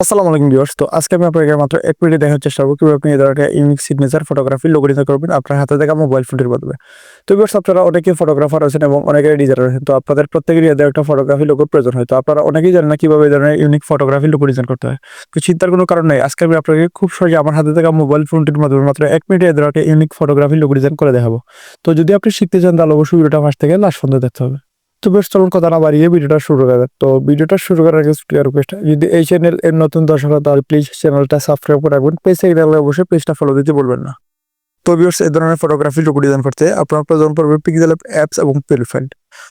আসসালামু আলাইকুম ভিউয়ার্স। তো আজকে আমি আপনাকে মাত্র এক মিনিটে দেখার চেষ্টা করব কীভাবে আপনি এই ধরনের unique signature photography logo design করবেন আপনার হাতে দেখা মোবাইল ফোনের মাধ্যমে। তো ভিউয়ার্স, আপনারা অনেকে ফটোগ্রাফার আছেন এবং অনেকে ডিজাইনার আছেন, তো আপনাদের প্রত্যেকেরই এদের একটা ফটোগ্রাফি লোগো প্রয়োজন হয়। তো আপনারা অনেকেই জানেন না কীভাবে এই ধরনের ইউনিক ফটোগ্রাফি লোগো ডিজাইন করতে হয়। তো চিন্তার কোনো কারণ নেই, আজকে আমি আপনাকে খুব সহজে আমার হাতে থাকা মোবাইল ফোনটির মাধ্যমে মাত্র এক মিনিটে এদের একটা ইউনিক ফটোগ্রাফি লোগো ডিজাইন করে দেখাবো। তো যদি আপনি শিখতে চান তাহলে অবশ্যই ভিডিওটা ফার্স্ট থেকে লাস্ট পর্যন্ত দেখতে হবে। তো বেশ চলুন কথা না বাড়িয়ে ভিডিওটা শুরু করা যাক। তো ভিডিওটা শুরু করার আগে ক্লিয়ার রিকোয়েস্ট যদি এই চ্যানেল এর নতুন দর্শক হয় তাহলে প্লিজ চ্যানেলটা সাবস্ক্রাইব করে রাখবেন। পেজ থেকে দেখলে অবশ্যই পেজটা ফলো দিতে বলবেন না। তো ভিউয়ার্স এই ধরনের ফটোগ্রাফি লোগো ডিজাইন করতে আপনার প্রয়োজন পড়বে পিক্সেল অ্যাপস এবং পেলফাইল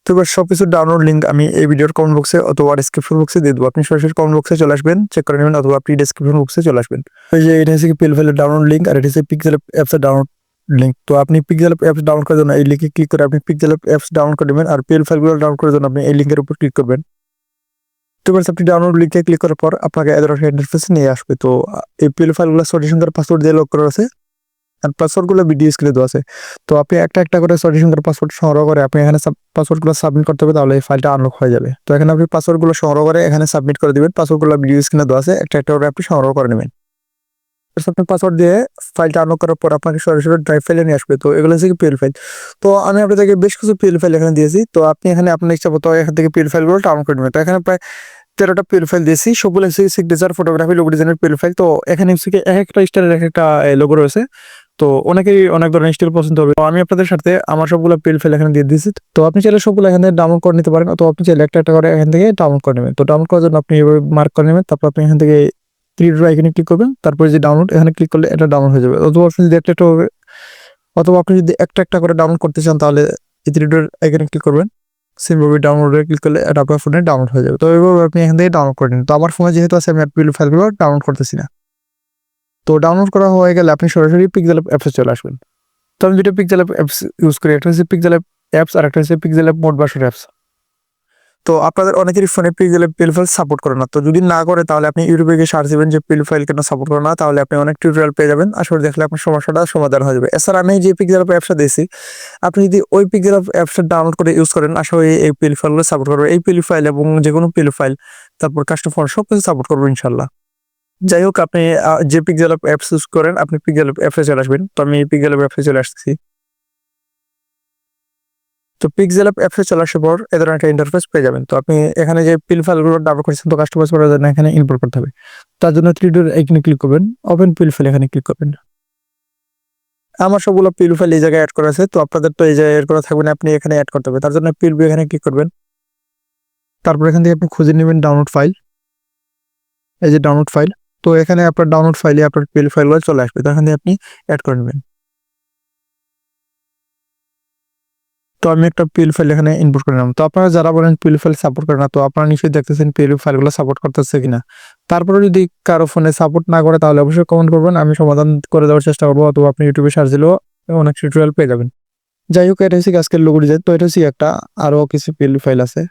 তো এবার সব কিছু ডাউনলোড লিঙ্ক আমি এই ভিডিওর কমেন্ট বক্সে অথবা ডিসক্রিপশন বক্সে দিয়ে দেবো। আপনি সরাসরি কমেন্ট বক্সে চলে আসবেন চেক করে নেবেন অথবা আপনি ডিসক্রিপশন বক্সে চলে আসবেন। এই যে এটা হচ্ছে পেলফাইলের ডাউনলোড লিঙ্ক আর এটা হচ্ছে পিক্সেল অ্যাপসের ডাউনলোড লিঙ্ক তো আপনি পিক্সেল অ্যাপস ডাউনলোড করার জন্য এই লিঙ্কে ক্লিক করে আপনি পিক্সেল অ্যাপস ডাউনলোড করে নেবেন আর পিএল ফাইলগুলো ডাউনলোড করার জন্য আপনি এই লিঙ্কের উপর ক্লিক করবেন। তো আপনি ডাউনলোড লিঙ্কে ক্লিক করার পর আপনাকে এদের ইন্টারফেসে নিয়ে আসবে। তো, এই পিএল ফাইলগুলো সলিউশন করে পাসওয়ার্ড দিয়ে লক করা আছে। আর পাসওয়ার্ডগুলো ভিডিও স্ক্রিনে দেওয়া আছে। তো আপনি একটা একটা করে সলিউশন করে পাসওয়ার্ড সংগ্রহ করে আপনি এখানে পাসওয়ার্ডগুলো সাবমিট করতে হবে তাহলে এই ফাইলটা আনলক হয়ে যাবে। তো এখানে আপনি পাসওয়ার্ডগুলো সংগ্রহ করে এখানে সাবমিট করে দিবেন। পাসওয়ার্ডগুলো ভিডিও স্ক্রিনে দেওয়া আছে। একটা একটা করে আপনি সংগ্রহ করে নেবেন। পাসওয়ার্ড দিয়ে ফাইলটা আনলক করার পর আপনাকে সরাসরি ড্রাইভ ফাইলে নিয়ে আসবে। তো এগুলো হচ্ছে পিএল ফাইল তো আমি আপনাদেরকে বেশ কিছু পিএল ফাইল এখানে দিয়েছি। তো আপনি এখানে আপনার ইচ্ছা মতো এখান থেকে পিএল ফাইলগুলো ডাউনলোড করে নেবেন। তো এখানে প্রায় তেরোটা পিএল ফাইল দিয়েছি। সবগুলো হচ্ছে সিগনেচার ফটোগ্রাফি লোগো ডিজাইনের পিএল ফাইল তো এখানে হচ্ছে এক একটা স্টাইলের এক একটা লোগো রয়েছে। তো অনেকেই অনেক ধরনের স্টাইল পছন্দ হবে। তো আমি আপনাদের সাথে আমার সবগুলো পিএল ফাইল এখানে দিয়ে দিয়েছি। তো আপনি চাইলে সবগুলো এখানে ডাউনলোড করে নিতে পারেন। তো আপনি চাইলে একটা একটা করে এখান থেকে ডাউনলোড করে নেবেন। তো ডাউনলোড করার জন্য আপনি এভাবে মার্ক করে নেবেন। তারপর আপনি এখান থেকে থ্রি ডট আইকনে ক্লিক করবেন, তারপরে যে ডাউনলোড এখানে ক্লিক করলে এটা ডাউনলোড হয়ে যাবে। অথবা আপনি যদি একটা হবে অথবা আপনি যদি একটা একটা করে ডাউনলোড করতে চান, তাহলে এই থ্রি ডট আইকনে ক্লিক করবেন। সিমভাবে ডাউনলোডে ক্লিক করলে এটা আপনার ফোনে ডাউনলোড হয়ে যাবে। তো এইভাবে আপনি এখান থেকে ডাউনলোড করে নিন। তো আমার ফোনে যেহেতু আছে, আমি পিএল ফাইলগুলো ডাউনলোড করতেছি না। তো ডাউনলোড করা হয়ে গেলে আপনি সরাসরি পিক্সেল অ্যাপসে চলে আসবেন। তো আমি দুটো পিক্সেল অ্যাপস ইউজ করি, একটা হচ্ছে পিক্সেল অ্যাপস আর একটা হচ্ছে পিক্সেল অ্যাপ মোট বাসর অ্যাপস তো আপনাদের অনেকেরই ফোনে পিক্সেল পেল ফাইল সাপোর্ট করে না। তো যদি না করে, তাহলে আপনি ইউটিউবে গিয়ে সার্চ দিবেন যে পেল ফাইল কেন সাপোর্ট করে না, তাহলে আপনি অনেক টিউটোরিয়াল পেয়ে যাবেন। আসলে দেখলে আপনার সমস্যাটা সমাধান হয়ে যাবে। এছাড়া আমি যে পিক্সেল অ্যাপসটা দিয়েছি, আপনি যদি ওই পিক্সেল অ্যাপসটা ডাউনলোড করে ইউজ করেন আসলে এই পেল ফাইলগুলো সাপোর্ট করবে। এই পেল ফাইল এবং যে কোনো পেল ফাইল তারপর কাস্টমার সব কিছু সাপোর্ট করবে ইনশাল্লাহ যাই হোক, আপনি যে পিক্সেল অ্যাপস ইউজ করেন, আপনি পিক্সেল অ্যাপসে চলে আসবেন। তো আমি পিক্সেল অ্যাপসে চলে আসছি। তো পিক্সেল অ্যাপ অ্যাপসে চলে আসার পর এ ধরনের একটা ইন্টারফেস পেয়ে যাবেন। তো আপনি এখানে যে পিল ফাইলগুলো ডাউনলোড করেছেন, তো কাস্টমাইজ করার জন্য এখানে ইম্পোর্ট করতে হবে। তার জন্য থ্রি ডোর এখানে ক্লিক করবেন ওপেন পিল ফাইল এখানে ক্লিক করবেন। আমার সবগুলো পিল ফাইল এই জায়গায় অ্যাড করা আছে, তো আপনাদের তো এই জায়গায় অ্যাড করা থাকবে না, আপনি এখানে অ্যাড করতে হবে। তার জন্য পিল এখানে ক্লিক করবেন। তারপর এখান থেকে আপনি খুঁজে নেবেন ডাউনলোড ফাইল এই যে ডাউনলোড ফাইল তো এখানে আপনার ডাউনলোড ফাইলে আপনার পিল ফাইলগুলো চলে আসবে, তো এখানে আপনি অ্যাড করে নেবেন। তো আমি একটা পিল ফাইল এখানে ইনপুট করে নিলাম। তো আপনারা যারা বলেন পিল ফাইল সাপোর্ট করে না, তো আপনারা নিশ্চয়ই দেখতেছেন পিল ফাইলগুলো সাপোর্ট করতেছে কিনা। তারপরে যদি কারও ফোনে সাপোর্ট না করে, তাহলে অবশ্যই কমেন্ট করবেন, আমি সমাধান করে দেওয়ার চেষ্টা করব, অথবা আপনি ইউটিউবে সার্চ দিলেও অনেক টিউটোরিয়াল পেয়ে যাবেন। যাই হোক, এটা হচ্ছে আজকের লোগো ডিজাইন তো এটা হচ্ছে একটা আরও কিছু পিল ফাইল আছে।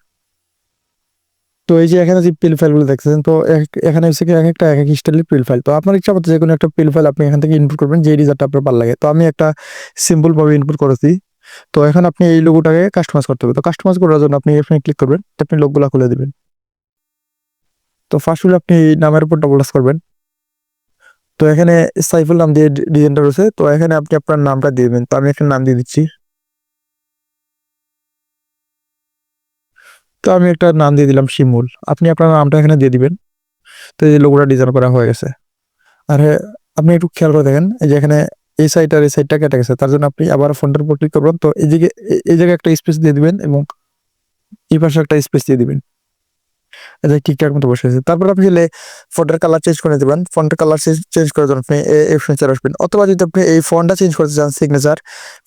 তো এই যে এখানে যে পিল ফাইলগুলো দেখতেছেন, তো এখানে হচ্ছে এক একটা এক এক স্টাইলের পিল ফাইল তো আপনার ইচ্ছা মতো যে কোনো একটা পিল ফাইল আপনি এখান থেকে ইনপুট করবেন যে ডিজাইনটা আপনার ভালো লাগে। তো আমি একটা সিম্পল ভাবে ইনপুট করেছি। তো এখন আপনি এই লোগোটাকে কাস্টমাইজ করতে হবে। তো কাস্টমাইজ করার জন্য আপনি এখানে ক্লিক করবেন আপনি লোকগুলো খুলে দিবেন। তো ফার্স্ট হলে আপনি নামের উপর ডবল করবেন। তো এখানে সাইফুল নাম দিয়ে ডিজাইনটা রয়েছে তো এখানে আপনি আপনার নামটা দিয়ে দেবেন। তো আমি একটা নাম দিয়ে দিচ্ছি। তো আমি একটা নাম দিয়ে দিলাম শিমুল। আপনি আপনার নামটা এখানে দিয়ে দিবেন। তো এই যে লোগোটা ডিজাইন করা হয়ে গেছে। আর হ্যাঁ, আপনি একটু খেয়াল করে দেখেন এই যে এখানে এই সাইড আর এই সাইডটা কেটে গেছে, তার জন্য আপনি আবার ফোনটার উপর ক্লিক করবেন। তো এই দিকে এই জায়গায় একটা স্পেস দিয়ে দিবেন এবং এই পাশে একটা স্পেস দিয়ে দিবেন। এটা ঠিকঠাক মতো বসে আছে। তারপর আপনি চাইলে ফন্টের কালার চেঞ্জ করে দিবেন ফন্টের কালার চেঞ্জ করার জন্য আপনি এই চলে আসবেন। অথবা যদি আপনি এই ফন্টটা চেঞ্জ করতে চান সিগনেচার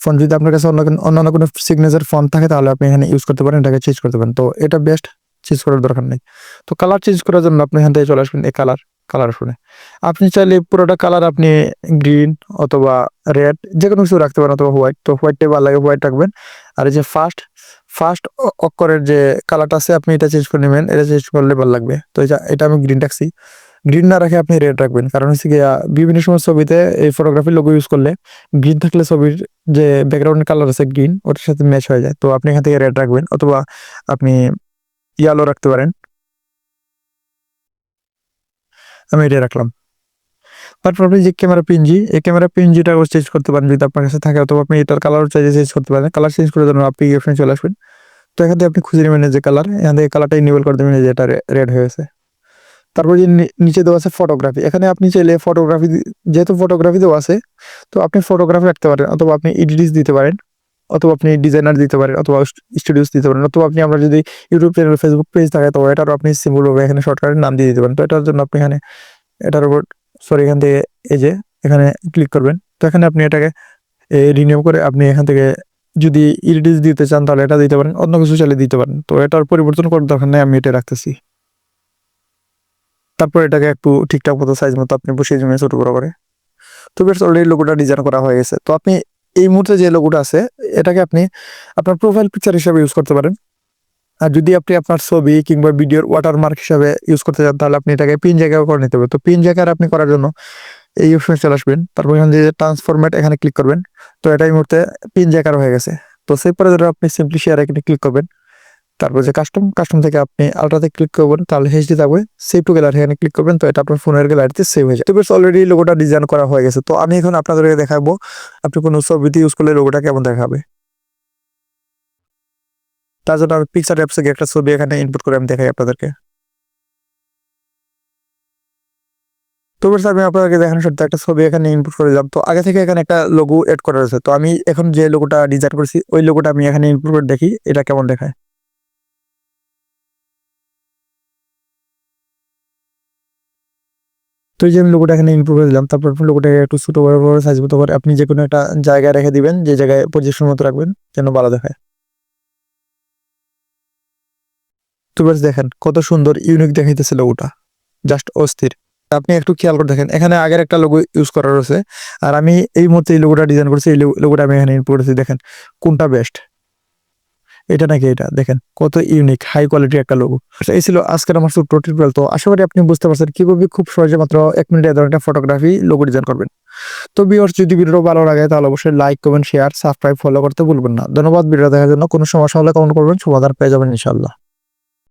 ফন্ট যদি আপনার কাছে অন্য অন্যান্য কোনো সিগনেচার ফন্ট থাকে, তাহলে আপনি এখানে ইউজ করতে পারেন, এটাকে চেঞ্জ করতে পারেন। তো এটা বেস্ট চেঞ্জ করার দরকার নেই। তো কালার চেঞ্জ করার জন্য আপনি এখান থেকে চলে আসবেন এই কালার কালার শুনে। আপনি চাইলে পুরোটা কালার আপনি গ্রিন অথবা রেড যে কোনো কিছু রাখতে পারেন অথবা হোয়াইট তো হোয়াইটটাই ভালো লাগে হোয়াইট রাখবেন। আর এই যে ফার্স্ট ফার্স্ট অক্ষরের যে কালারটা আছে, আপনি এটা চেঞ্জ করে নেবেন। এটা চেঞ্জ করলে ভালো লাগবে। তো এটা আমি গ্রিন রাখছি। গ্রিন না রাখে আপনি রেড রাখবেন। কারণ হচ্ছে গিয়া বিভিন্ন সময় ছবিতে এই ফটোগ্রাফি লোগো ইউজ করলে গ্রিন থাকলে ছবির যে ব্যাকগ্রাউন্ড কালার আছে গ্রিন ওটার সাথে ম্যাচ হয়ে যায়। তো আপনি এখান থেকে রেড রাখবেন অথবা আপনি ইয়ালো রাখতে পারেন। আমি এটা রাখলাম। তারপর আপনি যে ক্যামেরা পিনজি এই ক্যামেরা পিনজিটা চেঞ্জ করতে পারেন যদি আপনার কাছে থাকে, অথবা আপনি এটার কালার চাইজে চেঞ্জ করতে পারেন। কালার চেঞ্জ করে জন্য আপনি অপশনে চলে আসবেন। তো এখান থেকে আপনি খুঁজে নেবেন যে কালার এখান থেকে কালারটা ইনেবল করে দেবেন যে এটা রেড হয়েছে। তারপর যে নিচে দেওয়া আছে ফটোগ্রাফি এখানে আপনি চাইলে ফটোগ্রাফি যেহেতু ফটোগ্রাফি দেওয়া আছে, তো আপনি ফটোগ্রাফি রাখতে পারেন অথবা আপনি এডিটিস দিতে পারেন। অথবা আপনি ডিজাইনার দিতে পারেন, অথবা স্টুডিওস দিতে পারেন, অথবা আপনি আমরা যদি ইউটিউব চ্যানেল ফেসবুক পেজ থাকে, তো এটারও আপনি সিম্পলভাবে এখানে শর্টকাটের নাম দিয়ে দিতে পারেন। তো এটার জন্য আপনি এখানে এটার উপর সরি এখান থেকে এই যে, এখানে ক্লিক করবেন। তো এখানে আপনি এটাকে রিনিউ করে আপনি এখান থেকে যদি ইডিটিস দিতে চান, তাহলে এটা দিতে পারেন, অন্য কিছু চাইলে দিতে পারেন। তো এটার পরিবর্তন করার দরকার নেই, আমি এটা রাখতেছি। তারপর এটাকে একটু ঠিকঠাক মতো সাইজ মতো আপনি বসিয়ে জমিয়ে ছোট বড় করে। তো বেশ অলরেডি লোগোটা ডিজাইন করা হয়ে গেছে। তো আপনি এই মুহূর্তে যে লোগোটা আছে, এটাকে আপনি আপনার প্রোফাইল পিকচার হিসাবে ইউজ করতে পারেন। আর যদি আপনি আপনার ছবি কিংবা ভিডিওর ওয়াটারমার্ক হিসাবে ইউজ করতে চান, তাহলে আপনি এটাকে পিন জায়গায় করে নিতে হবে। তো পিন জায়গায় আপনি করার জন্য এই অপশনে চলে আসবেন। তারপর এখানে যে ট্রান্সফরমেট এখানে ক্লিক করবেন। তো এটা এই মুহূর্তে পিন জায়গার হয়ে গেছে। তো সেই পরে যেটা আপনি সিম্পলি শেয়ার এখানে ক্লিক করবেন। তারপর যে কাস্টম কাস্টম থেকে আপনি আলট্রাতে ক্লিক করবেন, তাহলে হেচডি থাকবে সেভ টু গ্যালারি এখানে ক্লিক করবেন, তো এটা আপনার ফোনের গ্যালারিতে সেভ হয়ে যায়। অলরেডি লোগোটা ডিজাইন করা হয়ে গেছে, তো আমি এখন আপনাদেরকে দেখাবো, আপনি কোনো ছবিতে ইউজ করলে লোগোটা কেমন দেখাবে। তার জন্য আমি পিকচার অ্যাপস থেকে একটা ছবি এখানে ইনপুট করে আমি দেখাই আপনাদেরকে। তো বেশ, আমি আপনাদেরকে দেখানোর সাথে একটা ছবি এখানে ইনপুট করে দিলাম, তো আগে থেকে এখানে একটা লোগো এড করা রয়েছে, তো আমি এখন যে লোগোটা ডিজাইন করেছি, ওই লোগোটা আমি এখানে ইনপুট করে দেখি, এটা কেমন দেখায়। তো এই যে আমি লোগোটা এখানে ইনপুট করে দিলাম, তারপর আপনি লোগোটাকে একটু ছোট বড় বড় সাইজ মতো করে আপনি যে কোনো একটা জায়গায় রেখে দিবেন, যে জায়গায় পজিশন মতো রাখবেন, যেন ভালো দেখায়। তো বেশ দেখেন, কত সুন্দর ইউনিক দেখাইতেছে লোগোটা জাস্ট অস্থির। আপনি একটু খেয়াল করে দেখেন, এখানে আগের একটা লোগো ইউজ করা রয়েছে আর আমি এই মুহূর্তে এই লোগোটা ডিজাইন করেছি, এই লোগোটা আমি এখানে ইনপুট করেছি, দেখেন, কোনটা বেস্ট এটা নাকি এটা? দেখেন, কত ইউনিক হাই কোয়ালিটি একটা লোগো এই ছিল আজকের আমার ছোট্ট টিউটোরিয়াল তো আশা করি আপনি বুঝতে পারছেন কীভাবে খুব সহজে মাত্র এক মিনিটে ধরনের একটা ফটোগ্রাফি লোগো ডিজাইন করবেন। তো ভিউয়ার্স যদি ভিডিও ভালো লাগে, তাহলে অবশ্যই like comment share subscribe follow করতে ভুলবেন না। ধন্যবাদ ভিডিও দেখার জন্য। কোনো সমস্যা হলে কমেন্ট করবেন, সমাধান পেয়ে যাবেন ইনশাল্লাহ